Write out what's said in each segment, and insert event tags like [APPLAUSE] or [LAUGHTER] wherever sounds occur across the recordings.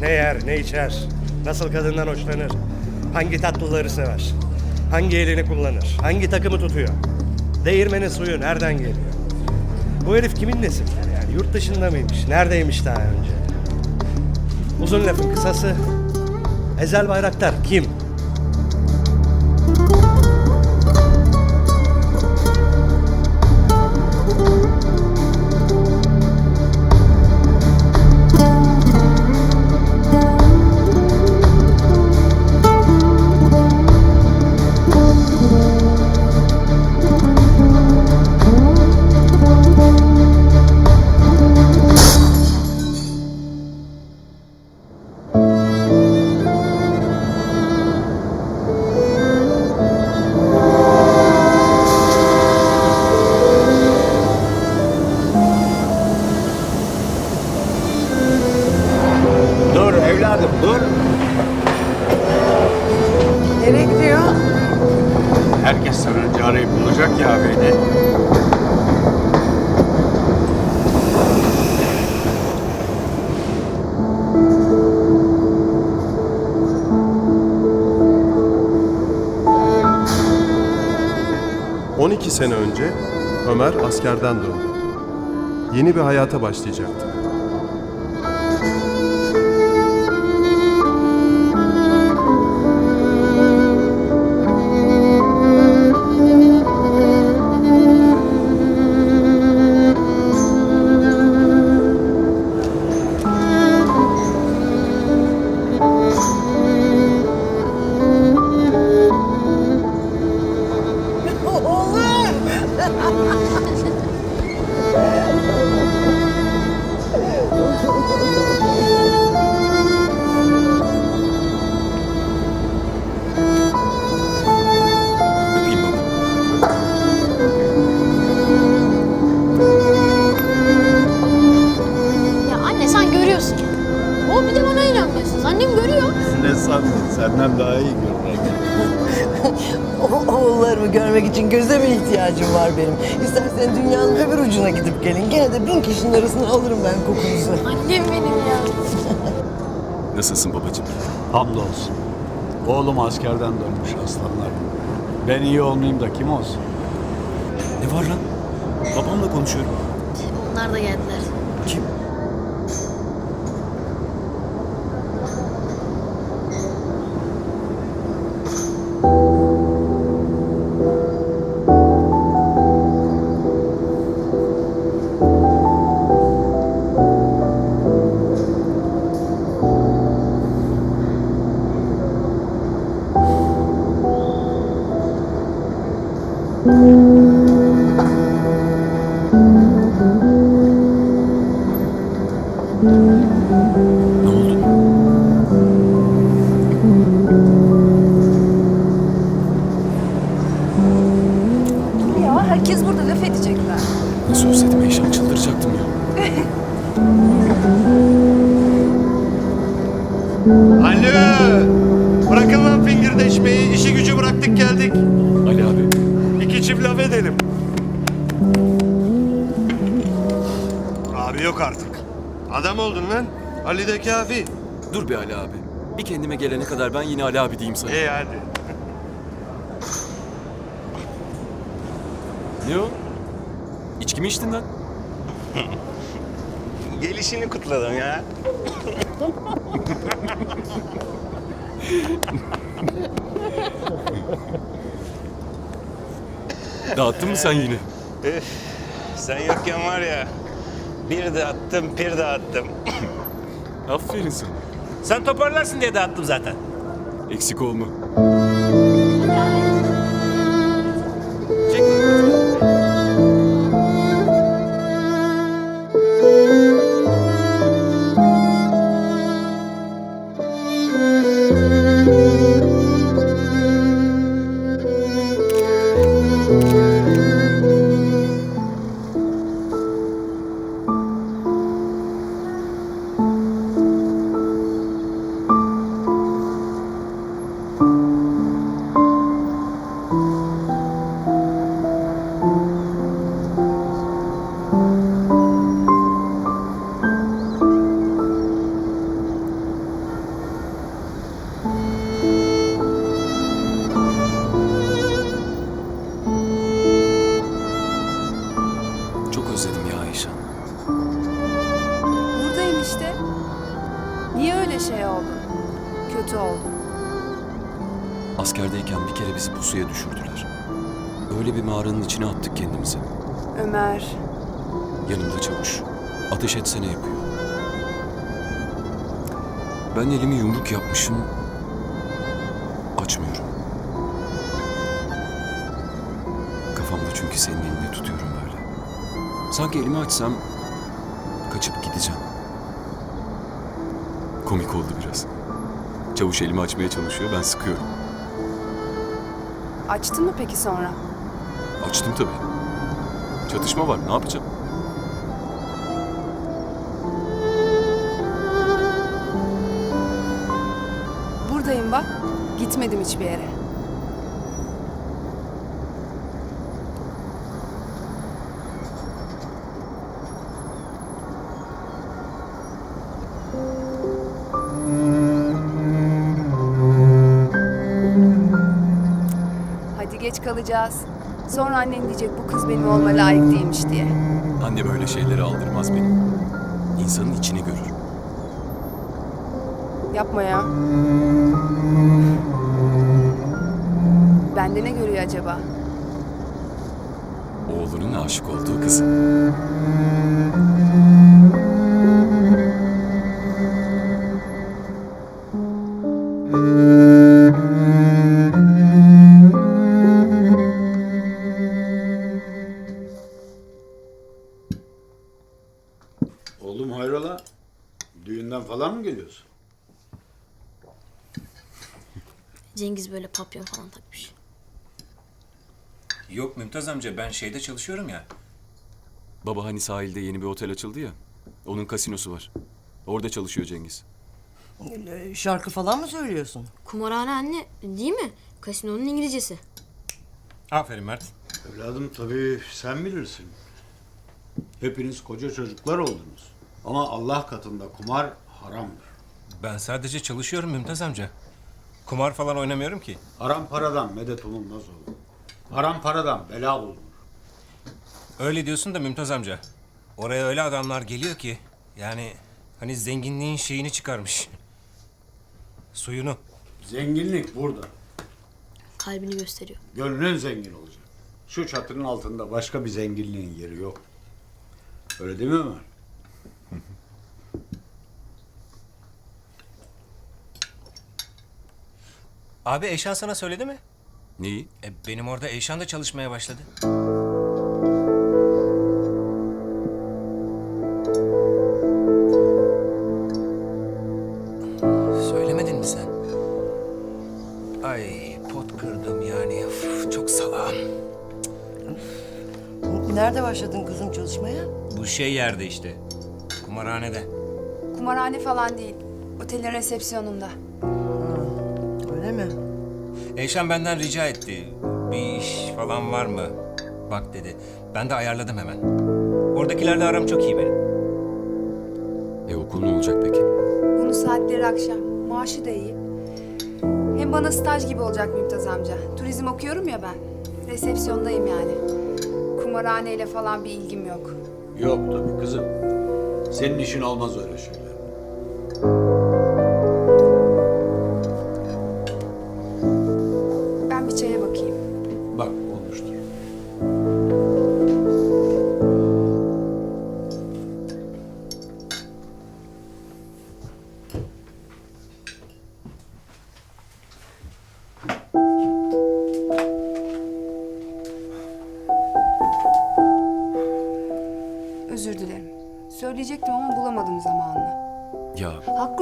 Ne yer, ne içer, nasıl kadından hoşlanır, hangi tatlıları sever, hangi elini kullanır, hangi takımı tutuyor, değirmenin suyu nereden geliyor? Bu herif kimin nesi? Yani yurt dışında mıymış, neredeymiş daha önce? Uzun lafın kısası, Ezel Bayraktar kim? 12 sene önce Ömer askerden döndü. Yeni bir hayata başlayacaktı. Var benim? İstersen dünyanın öbür ucuna gidip gelin. Gene de bin kişinin arasına alırım ben kokunuzu. Annem benim ya. [LAUGHS] Nasılsın babacığım? Hamdolsun. Oğlum askerden dönmüş aslanlar. Ben iyi olmayayım da kim olsun? Ne var lan? Babamla konuşuyorum. Onlar da geldiler. Kim? Ne oldu? Ya herkes burada laf edecekler. Nasıl özledim Eyşan çıldıracaktım ya. [LAUGHS] Alo! Bırakın lan fingirdeşmeyi, işi gücü bıraktık geldik. Ali abi. İki çift laf edelim. Abi yok artık. Adam oldun lan. Ali de kafi. Dur be Ali abi. Bir kendime gelene kadar ben yine Ali abi diyeyim sana. İyi hadi. Ne o? İçki mi içtin lan? [LAUGHS] Gelişini kutladım ya. Dağıttın mı sen yine? Sen yokken var ya bir de attım pir de attım. [COUGHS] Aferin sana. Sen toparlarsın diye dağıttım zaten. Eksik olma. Şey oldun. Kötü oldun. Askerdeyken bir kere bizi pusuya düşürdüler. Öyle bir mağaranın içine attık kendimizi. Ömer, Yanımda çavuş. Ateş etsene yapıyor. Ben elimi yumruk yapmışım. Açmıyorum. Kafamda çünkü senin elini tutuyorum böyle. Sanki elimi açsam kaçıp gideceğim. Komik oldu biraz. Çavuş elimi açmaya çalışıyor, ben sıkıyorum. açtın mı peki sonra? Açtım tabii. Çatışma var, ne yapacağım? Buradayım bak. Gitmedim hiçbir yere. Kalacağız. Sonra annen diyecek bu kız benim olma layık değilmiş diye. Anne böyle şeyleri aldırmaz benim. İnsanın içini görür. Yapma ya. Bende ne görüyor acaba? Oğlunun aşık olduğu kızı. Oğlum [LAUGHS] Cengiz böyle papyon falan takmış. Yok Mümtaz amca ben şeyde çalışıyorum ya. Baba hani sahilde yeni bir otel açıldı ya. Onun kasinosu var. Orada çalışıyor Cengiz. Ee, Şarkı falan mı söylüyorsun? Kumarhane anne değil mi? Kasinonun İngilizcesi. Aferin Mert. Evladım tabii sen bilirsin. Hepiniz koca çocuklar oldunuz. Ama Allah katında kumar haramdır. Ben sadece çalışıyorum Mümtaz amca. Kumar falan oynamıyorum ki. Haram paradan medet umulmaz oğlum. Haram paradan bela bulunur. Öyle diyorsun da Mümtaz amca. Oraya öyle adamlar geliyor ki. Yani hani zenginliğin şeyini çıkarmış. Suyunu. Zenginlik burada. Kalbini gösteriyor. Gönlün zengin olacak. Şu çatının altında başka bir zenginliğin yeri yok. Öyle değil mi Ömer? Abi Eyşan sana söyledi mi? Neyi? E, benim orada Eyşan da çalışmaya başladı. Söylemedin mi sen? Ay pot kırdım yani. Uf, çok salağım. Nerede başladın kızım çalışmaya? Bu şey yerde işte. Kumarhanede. Kumarhane falan değil. Otelin resepsiyonunda. Eyşan benden rica etti. Bir iş falan var mı? Bak dedi. Ben de ayarladım hemen. Oradakilerle aram çok iyi benim. E okul ne olacak peki? Bunun saatleri akşam. Maaşı da iyi. Hem bana staj gibi olacak Mümtaz amca. Turizm okuyorum ya ben. Resepsiyondayım yani. Kumarhaneyle falan bir ilgim yok. Yok tabii kızım. Senin işin olmaz öyle şeyler.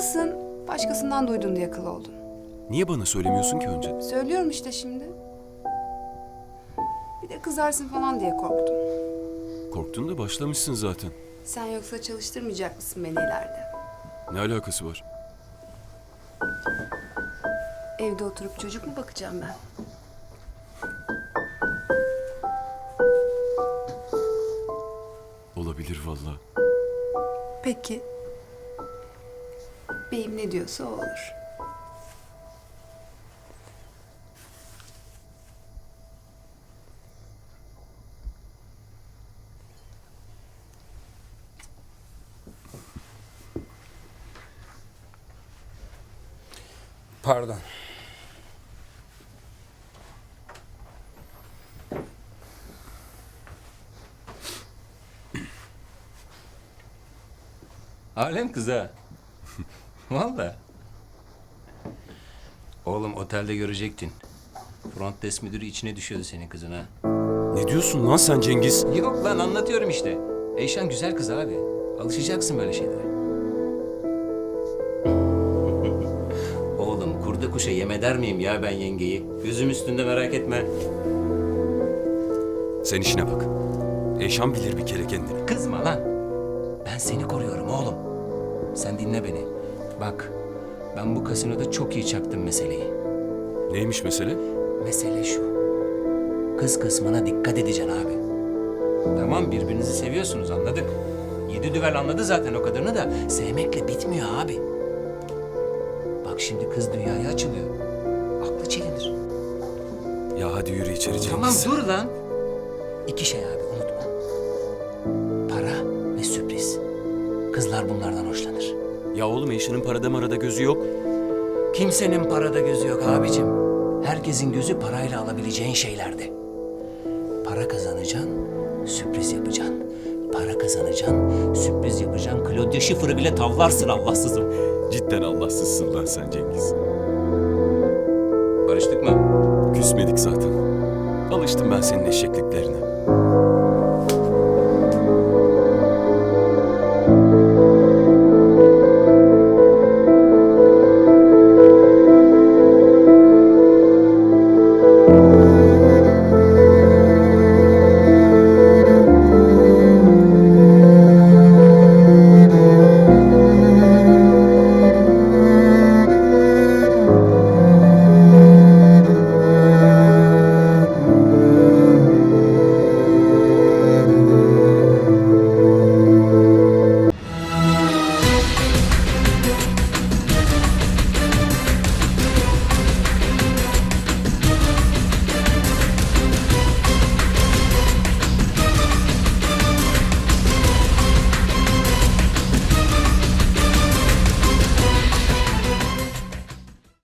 Haklısın. Başkasından duydun diye kıl oldun. niye bana söylemiyorsun ki önce? Söylüyorum işte şimdi. Bir de kızarsın falan diye korktum. Korktun da başlamışsın zaten. Sen yoksa çalıştırmayacak mısın beni ileride? Ne alakası var? Evde oturup çocuk mu bakacağım ben? Olabilir valla. Peki. Beyim ne diyorsa o olur. Pardon. Alem kız ha. Valla. Oğlum otelde görecektin. Front desk müdürü içine düşüyordu senin kızın ha. Ne diyorsun lan sen Cengiz? Yok lan anlatıyorum işte. Eyşan güzel kız abi. Alışacaksın böyle şeylere. [LAUGHS] Oğlum kurda kuşa yem eder miyim ya ben yengeyi? Gözüm üstünde merak etme. Sen işine bak. Eşan bilir bir kere kendini. Kızma lan. Ben seni koruyorum oğlum. Sen dinle beni. Bak ben bu kasinoda çok iyi çaktım meseleyi. Neymiş mesele? Mesele şu. Kız kısmına dikkat edeceksin abi. Tamam birbirinizi seviyorsunuz anladık. Yedi düvel anladı zaten o kadarını da sevmekle bitmiyor abi. Bak şimdi kız dünyaya açılıyor. Aklı çelinir. Ya hadi yürü içeri Cengiz. Tamam dur lan. İki şey abi unutma. Para ve sürpriz. Kızlar bunlardan hoşlanır. Ya oğlum Eşan'ın parada marada gözü yok. Kimsenin parada gözü yok abicim. Herkesin gözü parayla alabileceğin şeylerde. Para kazanacaksın, sürpriz yapacaksın. Para kazanacaksın, sürpriz yapacaksın. Claudia Schiffer'ı bile tavlarsın Allahsızım. Cidden Allahsızsın lan sen Cengiz. Barıştık mı? Küsmedik zaten. Alıştım ben senin eşekliklerine.